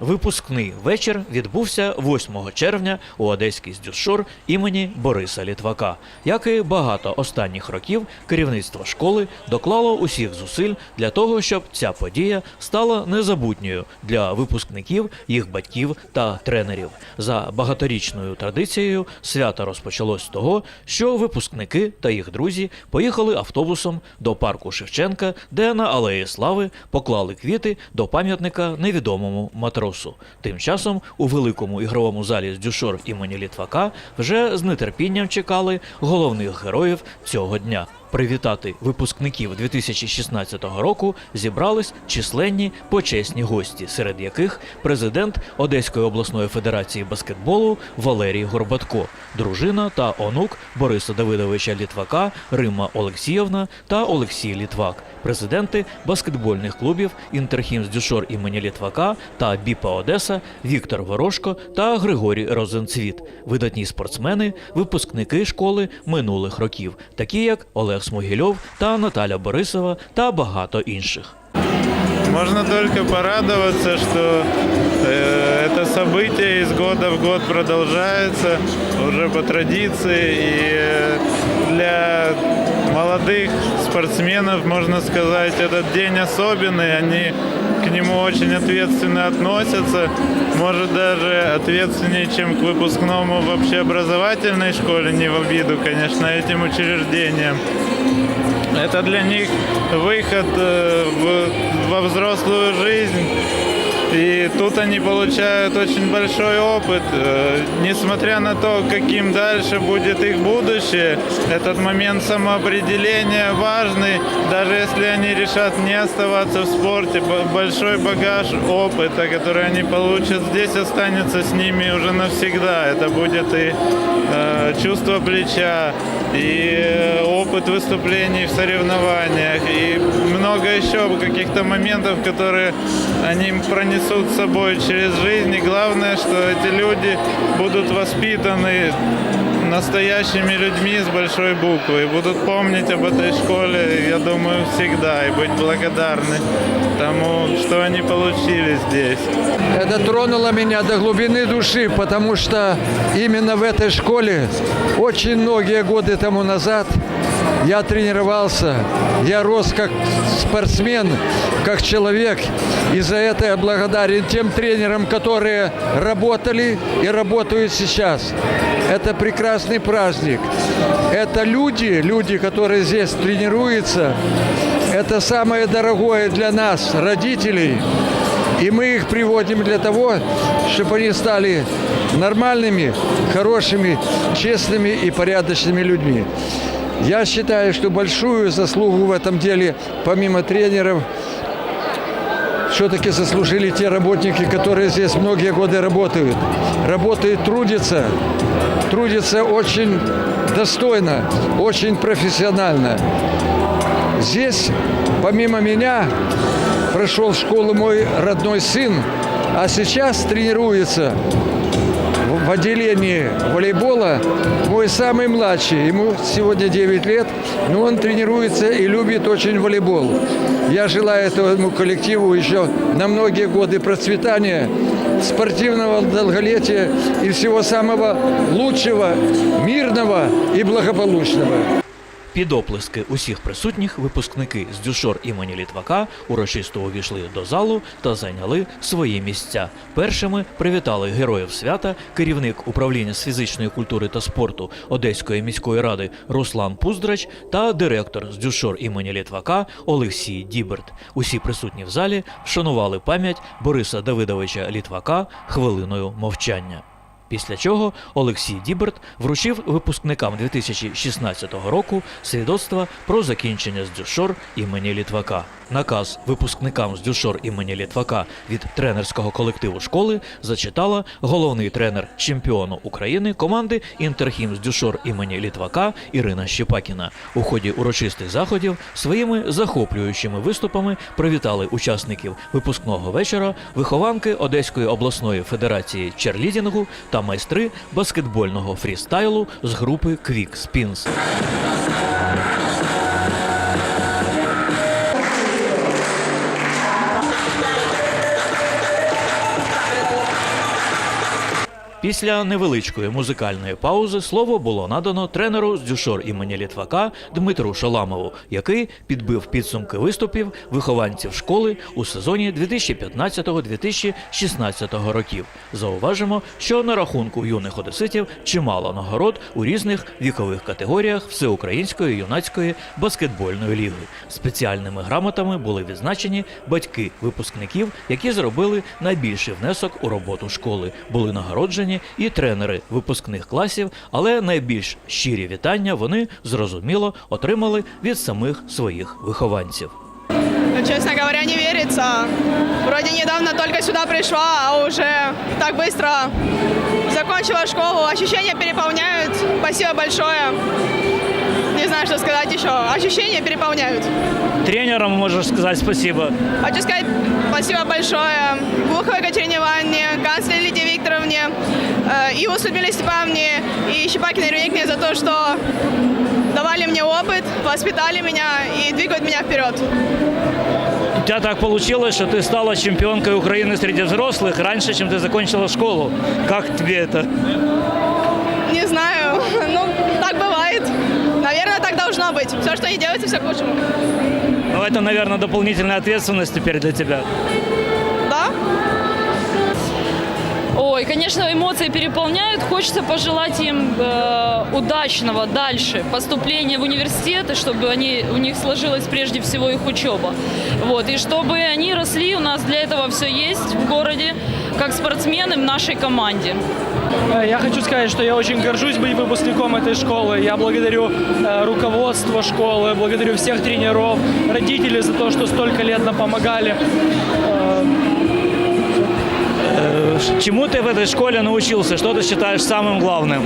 Випускний вечір відбувся 8 червня у Одеській здюшор імені Бориса Літвака. Як і багато останніх років, керівництво школи доклало усіх зусиль для того, щоб ця подія стала незабутньою для випускників, їх батьків та тренерів. За багаторічною традицією свято розпочалось з того, що випускники та їх друзі поїхали автобусом до парку Шевченка, де на алеї Слави поклали квіти до пам'ятника невідомому матросу. Тим часом у великому ігровому залі з дюшор імені Літвака вже з нетерпінням чекали головних героїв цього дня. Привітати випускників 2016 року зібрались численні почесні гості, серед яких президент Одеської обласної федерації баскетболу Валерій Горбатко, дружина та онук Бориса Давидовича Літвака Римма Олексіївна та Олексій Літвак, президенти баскетбольних клубів Інтерхімс Дюшор імені Літвака та Біпа Одеса Віктор Ворожко та Григорій Розенцвіт, видатні спортсмени, випускники школи минулих років, такі як Олег Смогільов та Наталя Борисова та багато інших. Можно только порадоваться, что э, это событие из года в год продолжается уже по традиции. И э, для молодых спортсменов, можно сказать, этот день особенный. Они к нему очень ответственно относятся. Может, даже ответственнее, чем к выпускному в общеобразовательной школе, не в обиду, конечно, этим учреждениям. Это для них выход э, в- во взрослую жизнь. И тут они получают очень большой опыт. Э, Несмотря на то, каким дальше будет их будущее, этот момент самоопределения важный. Даже если они решат не оставаться в спорте, большой багаж опыта, который они получат здесь, останется с ними уже навсегда. Это будет и э, чувство плеча, и э, опыт выступлений в соревнованиях, и много еще каких-то моментов, которые они пронесут с собой через жизнь. И главное, что эти люди будут воспитаны настоящими людьми с большой буквы и будут помнить об этой школе, я думаю, всегда и быть благодарны тому, что они получили здесь. Это тронуло меня до глубины души, потому что именно в этой школе очень многие годы тому назад я тренировался, я рос как спортсмен, как человек. И за это я благодарен тем тренерам, которые работали и работают сейчас. Это прекрасный праздник. Это люди, люди, которые здесь тренируются. Это самое дорогое для нас, родителей. И мы их приводим для того, чтобы они стали нормальными, хорошими, честными и порядочными людьми. Я считаю, что большую заслугу в этом деле, помимо тренеров, все-таки заслужили те работники, которые здесь многие годы работают. Работают, трудятся, трудятся очень достойно, очень профессионально. Здесь, помимо меня, прошел школу мой родной сын, а сейчас тренируется в- в отделении волейбола мой самый младший. Ему сегодня 9 лет, но он тренируется и любит очень волейбол. Я желаю этому коллективу еще на многие годы процветания, спортивного долголетия и всего самого лучшего, мирного и благополучного. Під оплески усіх присутніх випускники з дюшор імені Літвака урочисто увійшли до залу та зайняли свої місця. Першими привітали героїв свята керівник управління з фізичної культури та спорту Одеської міської ради Руслан Пуздрач та директор з дюшор імені Літвака Олексій Діберт. Усі присутні в залі вшанували пам'ять Бориса Давидовича Літвака хвилиною мовчання. Після чого Олексій Діберт вручив випускникам 2016 року свідоцтва про закінчення з дюшор імені Літвака. Наказ випускникам з дюшор імені Літвака від тренерського колективу школи зачитала головний тренер чемпіону України команди Інтерхім з дюшор імені Літвака Ірина Щепакіна. У ході урочистих заходів своїми захоплюючими виступами привітали учасників випускного вечора вихованки Одеської обласної федерації черлідінгу та майстри баскетбольного фрістайлу з групи Quick Spins. Після невеличкої музикальної паузи слово було надано тренеру з дюшор імені Літвака Дмитру Шаламову, який підбив підсумки виступів вихованців школи у сезоні 2015-2016 років. Зауважимо, що на рахунку юних одеситів чимало нагород у різних вікових категоріях всеукраїнської юнацької баскетбольної ліги. Спеціальними грамотами були відзначені батьки випускників, які зробили найбільший внесок у роботу школи. Були нагороджені і тренери випускних класів, але найбільш щирі вітання вони зрозуміло отримали від самих своїх вихованців. Ну, Честно говоря, не верится. Вроде недавно только сюда пришла, а уже так быстро закончила школу. Ощущения переполняют. Спасибо большое. Не знаю, что сказать еще. Ощущения переполняют. Тренерам можеш сказати спасибо. Хочу сказать спасибо большое Глуховой Екатерине Ивановне, канцлере Викторовне, э, Иву Судмиле Степановне и Щепакиной Руникне за то, что давали мне опыт, воспитали меня и двигают меня вперед. У тебя так получилось, что ты стала чемпионкой Украины среди взрослых раньше, чем ты закончила школу. Как тебе это? Не знаю. Ну, так бывает. Наверное, так должно быть. Все, что не делается, все к лучшему. Ну, это, наверное, дополнительная ответственность теперь для тебя. Ой, конечно, эмоции переполняют. Хочется пожелать им э, удачного дальше поступления в университеты, чтобы они, у них сложилась прежде всего их учеба. Вот, и чтобы они росли, у нас для этого все есть в городе, как спортсмены в нашей команде. Э, Я хочу сказать, что я очень горжусь быть выпускником этой школы. Я благодарю э, руководство школы, благодарю всех тренеров, родителей за то, что столько лет нам помогали. Чему ты в этой школе научился? Что ты считаешь самым главным?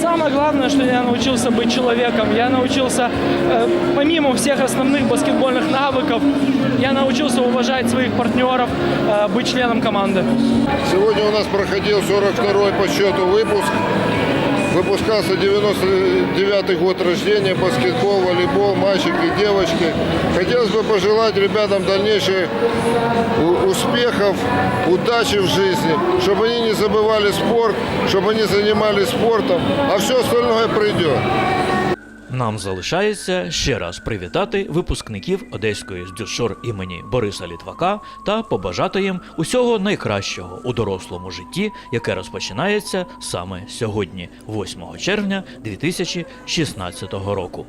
Самое главное, что я научился быть человеком. Я научился, э, помимо всех основных баскетбольных навыков, я научился уважать своих партнеров, э, быть членом команды. Сегодня у нас проходил 42-й по счету выпуск. Выпускался 99 год рождения, баскетбол, волейбол, мальчики, девочки. Хотелось бы пожелать ребятам дальнейших у- успехов, удачи в жизни, чтобы они не забывали спорт, чтобы они занимались спортом, а все остальное придет. Нам залишається ще раз привітати випускників Одеської здюшор імені Бориса Літвака та побажати їм усього найкращого у дорослому житті, яке розпочинається саме сьогодні, 8 червня 2016 року.